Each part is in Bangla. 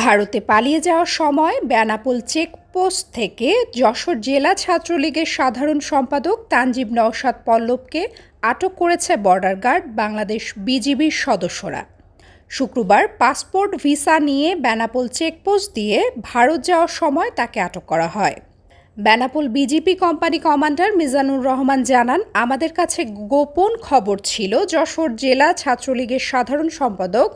ভারতে পালিয়ে যাওয়ার সময় বেনাপোল চেকপোস্ট থেকে যশোর জেলা ছাত্রলীগের সাধারণ সম্পাদক তানজিব নওশাদ পল্লবকে আটক করেছে বর্ডার গার্ড বাংলাদেশ বিজিবির সদস্যরা। শুক্রবার পাসপোর্ট ভিসা নিয়ে বেনাপোল চেকপোস্ট দিয়ে ভারত যাওয়ার সময় তাকে আটক করা হয়। Benapole BJP company commander Mizanur Rahman জানান, আমাদের কাছে গোপন খবর ছিল, যশোর জেলা ছাত্রলীগের সাধারণ সম্পাদক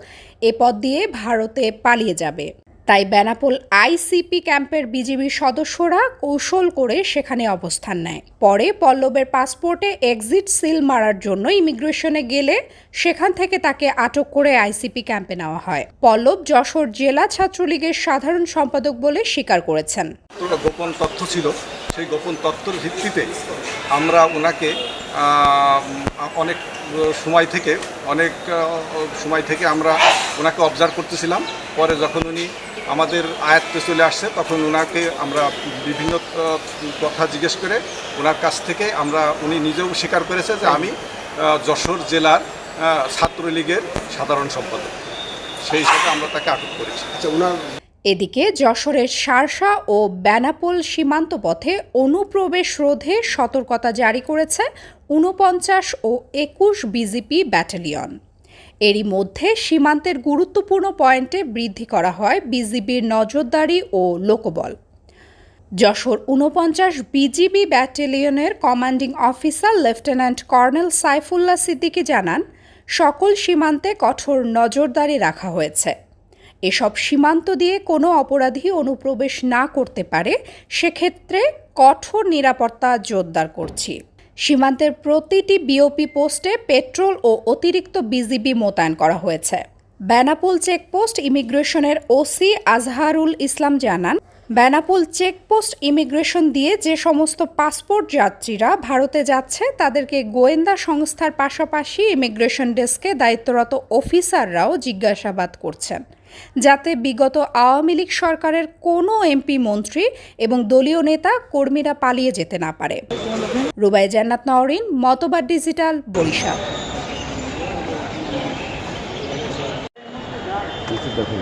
এ পদ দিয়ে ভারতে পালিয়ে যাবে। তাই বেনাপোল আইসিপি ক্যাম্পের বিজিবির সদস্যরা কৌশল করে সেখানে অবস্থান নেয়। পরে পল্লবের পাসপোর্টে এক্সিট সিল মারার জন্য ইমিগ্রেশনে গেলে সেখান থেকে তাকে আটক করে আইসিপি ক্যাম্পে নেওয়া হয়। পল্লব যশোর জেলা ছাত্রলীগের সাধারণ সম্পাদক বলে স্বীকার করেছেন। গোপন তথ্য ছিল। সেই গোপন তথ্যের ভিত্তিতে আমরা ওনাকে অনেক সময় থেকে, অনেক সময় থেকে আমরা ওনাকে অবজার্ভ করতেছিলাম। পরে যখন উনি আমাদের আয়ত্তে চলে আসছে তখন ওনাকে আমরা বিভিন্ন কথা জিজ্ঞেস করে ওনার কাছ থেকে আমরা উনি নিজেও স্বীকার করেছে যে আমি যশোর জেলার ছাত্রলীগের সাধারণ সম্পাদক। সেই হিসাবে আমরা তাকে আটক করেছি। আচ্ছা ওনার এদিকে যশোরের শার্শা ও বেনাপোল সীমান্ত পথে অনুপ্রবেশ রোধে সতর্কতা জারি করেছে ঊনপঞ্চাশ ও একুশ বিজিপি ব্যাটালিয়ন। এরই মধ্যে সীমান্তের গুরুত্বপূর্ণ পয়েন্টে বৃদ্ধি করা হয় বিজিবির নজরদারি ও লোকবল। যশোর ঊনপঞ্চাশ BGB ব্যাটালিয়নের commanding officer lieutenant colonel Saifullah Siddiqui জানান, সকল সীমান্তে কঠোর নজরদারি রাখা হয়েছে। এসব সীমান্ত দিয়ে কোনো অপরাধী অনুপ্রবেশ না করতে পারে, সেক্ষেত্রে কঠোর নিরাপত্তা জোরদার করছি। সীমান্তের প্রতিটি বিওপি পোস্টে পেট্রোল ও অতিরিক্ত বিজিবি মোতায়েন করা হয়েছে। বেনাপোল চেকপোস্ট ইমিগ্রেশনের ওসি আজহারুল ইসলাম জানান, বেনাপোল চেকপোস্ট ইমিগ্রেশন দিয়ে যে সমস্ত পাসপোর্ট যাত্রীরা ভারতে যাচ্ছে, তাদেরকে গোয়েন্দা সংস্থার পাশাপাশি ইমিগ্রেশন ডেস্কে দায়িত্বরত অফিসাররাও জিজ্ঞাসাবাদ করছেন। যাতে বিগত আওয়ামী লীগ সরকারের কোনো এমপি মন্ত্রী এবং দলীয় নেতা কর্মীরা পালিয়ে যেতে না পারে। রুবাই জান্নাত নওরিন মতবাদ ডিজিটাল, বরিশাল। Thank দেখুন